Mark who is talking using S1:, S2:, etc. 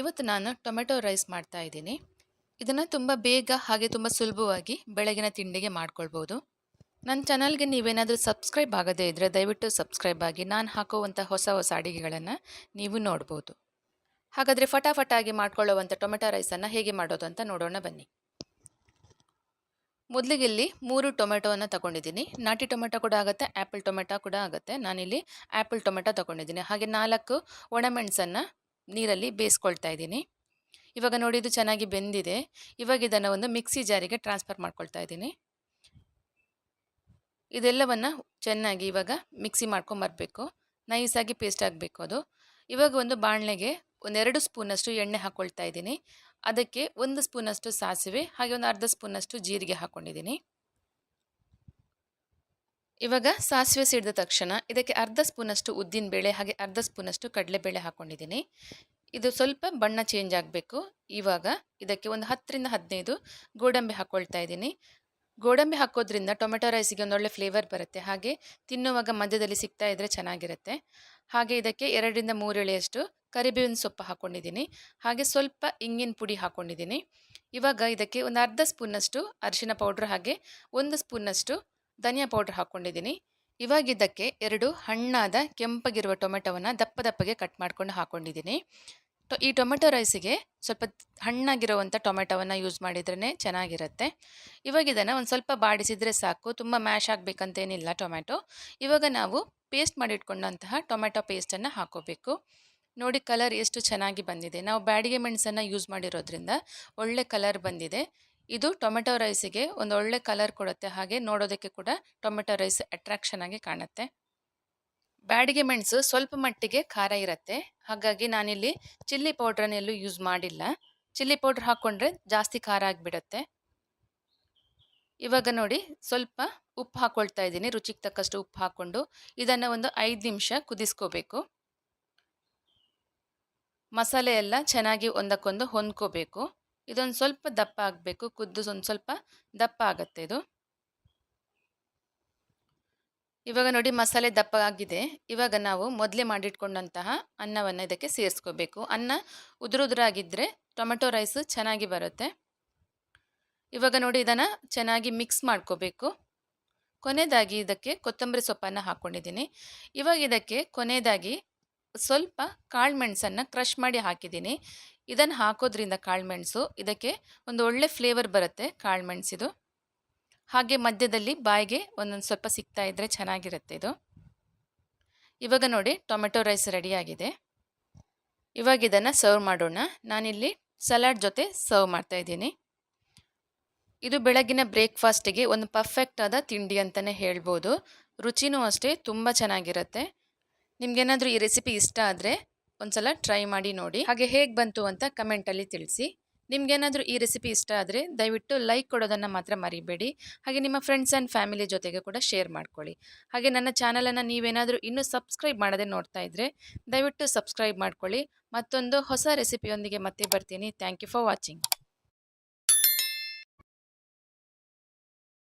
S1: ಇವತ್ತು ನಾನು tomato rice ಮಾಡ್ತಾ ಇದ್ದೀನಿ. ಇದನ್ನು ತುಂಬ ಬೇಗ ಹಾಗೆ ತುಂಬ ಸುಲಭವಾಗಿ ಬೆಳಗಿನ ತಿಂಡಿಗೆ ಮಾಡ್ಕೊಳ್ಬೋದು. ನನ್ನ ಚಾನಲ್ಗೆ ನೀವೇನಾದರೂ ಸಬ್ಸ್ಕ್ರೈಬ್ ಆಗದೇ ಇದ್ದರೆ ದಯವಿಟ್ಟು ಸಬ್ಸ್ಕ್ರೈಬ್ ಆಗಿ ನಾನು ಹಾಕುವಂಥ ಹೊಸ ಹೊಸ ಅಡುಗೆಗಳನ್ನು ನೀವು ನೋಡ್ಬೋದು. ಹಾಗಾದರೆ ಫಟಾಫಟಾಗಿ ಮಾಡ್ಕೊಳ್ಳುವಂಥ ಟೊಮೆಟೊ ರೈಸನ್ನು ಹೇಗೆ ಮಾಡೋದು ಅಂತ ನೋಡೋಣ ಬನ್ನಿ. ಮೊದಲಿಗೆ ಇಲ್ಲಿ ಮೂರು ಟೊಮೆಟೊವನ್ನು ತಗೊಂಡಿದ್ದೀನಿ. ನಾಟಿ ಟೊಮೆಟೊ ಕೂಡ ಆಗುತ್ತೆ, ಆ್ಯಪಲ್ ಟೊಮೆಟೊ ಕೂಡ ಆಗುತ್ತೆ. ನಾನಿಲ್ಲಿ ಆ್ಯಪಲ್ ಟೊಮೆಟೊ ತಗೊಂಡಿದ್ದೀನಿ. ಹಾಗೆ ನಾಲ್ಕು ಒಣಮೆಣಸನ್ನು ನೀರಲ್ಲಿ ಬೇಯಿಸ್ಕೊಳ್ತಾ ಇದ್ದೀನಿ. ಇವಾಗ ನೋಡಿ ಇದು ಚೆನ್ನಾಗಿ ಬೆಂದಿದೆ. ಇವಾಗ ಇದನ್ನು ಒಂದು ಮಿಕ್ಸಿ ಜಾರಿಗೆ ಟ್ರಾನ್ಸ್ಫರ್ ಮಾಡ್ಕೊಳ್ತಾ ಇದ್ದೀನಿ. ಇದೆಲ್ಲವನ್ನು ಚೆನ್ನಾಗಿ ಇವಾಗ ಮಿಕ್ಸಿ ಮಾಡ್ಕೊಂಬರ್ಬೇಕು ನೈಸಾಗಿ ಪೇಸ್ಟ್ ಆಗಬೇಕು ಅದು. ಇವಾಗ ಒಂದು ಬಾಣಲೆಗೆ ಒಂದೆರಡು ಸ್ಪೂನಷ್ಟು ಎಣ್ಣೆ ಹಾಕ್ಕೊಳ್ತಾ ಇದ್ದೀನಿ. ಅದಕ್ಕೆ ಒಂದು ಸ್ಪೂನಷ್ಟು ಸಾಸಿವೆ, ಹಾಗೆ ಒಂದು ಅರ್ಧ ಸ್ಪೂನಷ್ಟು ಜೀರಿಗೆ ಹಾಕ್ಕೊಂಡಿದ್ದೀನಿ ಇವಾಗ ಸಾಸಿವೆ ಸಿಡಿದ ತಕ್ಷಣ ಇದಕ್ಕೆ ಅರ್ಧ ಸ್ಪೂನಷ್ಟು ಉದ್ದಿನ ಬೇಳೆ ಹಾಗೆ ಅರ್ಧ ಸ್ಪೂನಷ್ಟು ಕಡಲೆಬೇಳೆ ಹಾಕ್ಕೊಂಡಿದ್ದೀನಿ ಇದು ಸ್ವಲ್ಪ ಬಣ್ಣ ಚೇಂಜ್ ಆಗಬೇಕು. ಇವಾಗ ಇದಕ್ಕೆ ಒಂದು ಹತ್ತರಿಂದ ಹದಿನೈದು ಗೋಡಂಬಿ ಹಾಕ್ಕೊಳ್ತಾ ಇದ್ದೀನಿ. ಗೋಡಂಬಿ ಹಾಕೋದ್ರಿಂದ ಟೊಮೆಟೊ ರೈಸಿಗೆ ಒಂದೊಳ್ಳೆ ಫ್ಲೇವರ್ ಬರುತ್ತೆ. ಹಾಗೆ ತಿನ್ನುವಾಗ ಮಧ್ಯದಲ್ಲಿ ಸಿಗ್ತಾ ಇದ್ದರೆ ಚೆನ್ನಾಗಿರುತ್ತೆ. ಹಾಗೆ ಇದಕ್ಕೆ ಎರಡರಿಂದ ಮೂರು ಎಳೆಯಷ್ಟು ಕರಿಬೇವಿನ ಸೊಪ್ಪು ಹಾಕ್ಕೊಂಡಿದ್ದೀನಿ ಹಾಗೆ ಸ್ವಲ್ಪ ಇಂಗಿನ ಪುಡಿ ಹಾಕ್ಕೊಂಡಿದ್ದೀನಿ ಇವಾಗ ಇದಕ್ಕೆ ಒಂದು ಅರ್ಧ ಸ್ಪೂನಷ್ಟು ಅರಿಶಿನ ಪೌಡ್ರ್ ಹಾಗೆ ಒಂದು ಸ್ಪೂನಷ್ಟು ಧನಿಯಾ ಪೌಡ್ರ್ ಹಾಕ್ಕೊಂಡಿದ್ದೀನಿ. ಇವಾಗಿದ್ದಕ್ಕೆ ಎರಡು ಹಣ್ಣಾದ ಕೆಂಪಗಿರುವ ಟೊಮೆಟೊವನ್ನು ದಪ್ಪ ದಪ್ಪಗೆ ಕಟ್ ಮಾಡ್ಕೊಂಡು ಹಾಕ್ಕೊಂಡಿದ್ದೀನಿ ಟೊ, ಈ ಟೊಮೆಟೊ ರೈಸಿಗೆ ಸ್ವಲ್ಪ ಹಣ್ಣಾಗಿರುವಂಥ ಟೊಮೆಟೊವನ್ನು ಯೂಸ್ ಮಾಡಿದ್ರೇ ಚೆನ್ನಾಗಿರುತ್ತೆ. ಇವಾಗ ಇದನ್ನು ಒಂದು ಸ್ವಲ್ಪ ಬಾಡಿಸಿದರೆ ಸಾಕು, ತುಂಬ ಮ್ಯಾಶ್ ಆಗಬೇಕಂತೇನಿಲ್ಲ ಟೊಮೆಟೊ. ಇವಾಗ ನಾವು ಪೇಸ್ಟ್ ಮಾಡಿಟ್ಕೊಂಡಂತಹ ಟೊಮೆಟೊ ಪೇಸ್ಟನ್ನು ಹಾಕೋಬೇಕು. ನೋಡಿ ಕಲರ್ ಎಷ್ಟು ಚೆನ್ನಾಗಿ ಬಂದಿದೆ. ನಾವು ಬ್ಯಾಡಿಗೆ ಮೆಣಸನ್ನು ಯೂಸ್ ಮಾಡಿರೋದ್ರಿಂದ ಒಳ್ಳೆ ಕಲರ್ ಬಂದಿದೆ. ಇದು ಟೊಮೆಟೊ ರೈಸಿಗೆ ಒಂದು ಒಳ್ಳೆ ಕಲರ್ ಕೊಡುತ್ತೆ. ಹಾಗೆ ನೋಡೋದಕ್ಕೆ ಕೂಡ ಟೊಮೆಟೊ ರೈಸ್ ಅಟ್ರಾಕ್ಷನ್ ಆಗಿ ಕಾಣುತ್ತೆ. ಬ್ಯಾಡಿಗೆ ಮೆಣಸು ಸ್ವಲ್ಪ ಮಟ್ಟಿಗೆ ಖಾರ ಇರುತ್ತೆ. ಹಾಗಾಗಿ ನಾನಿಲ್ಲಿ ಚಿಲ್ಲಿ ಪೌಡ್ರನ್ನೆಲ್ಲೂ ಯೂಸ್ ಮಾಡಿಲ್ಲ. ಚಿಲ್ಲಿ ಪೌಡ್ರ್ ಹಾಕ್ಕೊಂಡ್ರೆ ಜಾಸ್ತಿ ಖಾರ ಆಗಿಬಿಡುತ್ತೆ. ಇವಾಗ ನೋಡಿ ಸ್ವಲ್ಪ ಉಪ್ಪು ಹಾಕ್ಕೊಳ್ತಾ ಇದ್ದೀನಿ. ರುಚಿಗೆ ತಕ್ಕಷ್ಟು ಉಪ್ಪು ಹಾಕ್ಕೊಂಡು ಇದನ್ನು ಒಂದು ಐದು ನಿಮಿಷ ಕುದಿಸ್ಕೋಬೇಕು. ಮಸಾಲೆ ಎಲ್ಲ ಚೆನ್ನಾಗಿ ಒಂದಕ್ಕೊಂದು ಹೊಂದ್ಕೋಬೇಕು. ಇದೊಂದು ಸ್ವಲ್ಪ ದಪ್ಪ ಆಗಬೇಕು ಕುದ್ದು ಒಂದು ಸ್ವಲ್ಪ ದಪ್ಪ ಆಗುತ್ತೆ ಇದು. ಇವಾಗ ನೋಡಿ ಮಸಾಲೆ ದಪ್ಪ ಆಗಿದೆ. ಇವಾಗ ನಾವು ಮೊದಲೇ ಮಾಡಿಟ್ಕೊಂಡಂತಹ ಅನ್ನವನ್ನು ಇದಕ್ಕೆ ಸೇರಿಸ್ಕೋಬೇಕು. ಅನ್ನ ಉದುರುದುರಾಗಿದ್ದರೆ ಟೊಮೆಟೊ ರೈಸ್ ಚೆನ್ನಾಗಿ ಬರುತ್ತೆ. ಇವಾಗ ನೋಡಿ ಇದನ್ನು ಚೆನ್ನಾಗಿ ಮಿಕ್ಸ್ ಮಾಡ್ಕೋಬೇಕು. ಕೊನೆಯದಾಗಿ ಇದಕ್ಕೆ ಕೊತ್ತಂಬರಿ ಸೊಪ್ಪನ್ನು ಹಾಕ್ಕೊಂಡಿದ್ದೀನಿ ಇವಾಗ ಇದಕ್ಕೆ ಕೊನೆಯದಾಗಿ ಸ್ವಲ್ಪ ಕಾಳು ಮೆಣಸನ್ನು ಕ್ರಷ್ ಮಾಡಿ ಹಾಕಿದ್ದೀನಿ. ಇದನ್ನು ಹಾಕೋದ್ರಿಂದ ಕಾಳುಮೆಣಸು, ಇದಕ್ಕೆ ಒಂದು ಒಳ್ಳೆ ಫ್ಲೇವರ್ ಬರುತ್ತೆ ಕಾಳುಮೆಣಸಿದು ಹಾಗೆ ಮಧ್ಯದಲ್ಲಿ ಬಾಯಿಗೆ ಒಂದೊಂದು ಸ್ವಲ್ಪ ಸಿಗ್ತಾ ಇದ್ದರೆ ಚೆನ್ನಾಗಿರುತ್ತೆ ಇದು. ಇವಾಗ ನೋಡಿ ಟೊಮೆಟೊ ರೈಸ್ ರೆಡಿಯಾಗಿದೆ ಇವಾಗ ಇದನ್ನು ಸರ್ವ್ ಮಾಡೋಣ. ನಾನಿಲ್ಲಿ ಸಲಾಡ್ ಜೊತೆ ಸರ್ವ್ ಮಾಡ್ತಾ ಇದ್ದೀನಿ. ಇದು ಬೆಳಗಿನ ಬ್ರೇಕ್ಫಾಸ್ಟಿಗೆ ಒಂದು ಪರ್ಫೆಕ್ಟ್ ಆದ ತಿಂಡಿ ಅಂತಲೇ ಹೇಳ್ಬೋದು. ರುಚಿನೂ ಅಷ್ಟೇ, ತುಂಬ ಚೆನ್ನಾಗಿರುತ್ತೆ. ನಿಮಗೇನಾದರೂ ಈ ರೆಸಿಪಿ ಇಷ್ಟ ಆದರೆ ಒಂದ್ಸಲ ಟ್ರೈ ಮಾಡಿ ನೋಡಿ. ಹಾಗೆ ಹೇಗೆ ಬಂತು ಅಂತ ಕಮೆಂಟಲ್ಲಿ ತಿಳಿಸಿ. ನಿಮ್ಗೇನಾದರೂ ಈ ರೆಸಿಪಿ ಇಷ್ಟ ಆದರೆ ದಯವಿಟ್ಟು ಲೈಕ್ ಕೊಡೋದನ್ನು ಮಾತ್ರ ಮರಿಬೇಡಿ. ಹಾಗೆ ನಿಮ್ಮ ಫ್ರೆಂಡ್ಸ್ ಆ್ಯಂಡ್ ಫ್ಯಾಮಿಲಿ ಜೊತೆಗೆ ಕೂಡ ಶೇರ್ ಮಾಡ್ಕೊಳ್ಳಿ. ಹಾಗೆ ನನ್ನ ಚಾನಲನ್ನು ನೀವೇನಾದರೂ ಇನ್ನೂ ಸಬ್ಸ್ಕ್ರೈಬ್ ಮಾಡದೆ ನೋಡ್ತಾ ಇದ್ದರೆ ದಯವಿಟ್ಟು ಸಬ್ಸ್ಕ್ರೈಬ್ ಮಾಡ್ಕೊಳ್ಳಿ. ಮತ್ತೊಂದು ಹೊಸ ರೆಸಿಪಿಯೊಂದಿಗೆ ಮತ್ತೆ ಬರ್ತೀನಿ. Thank you for watching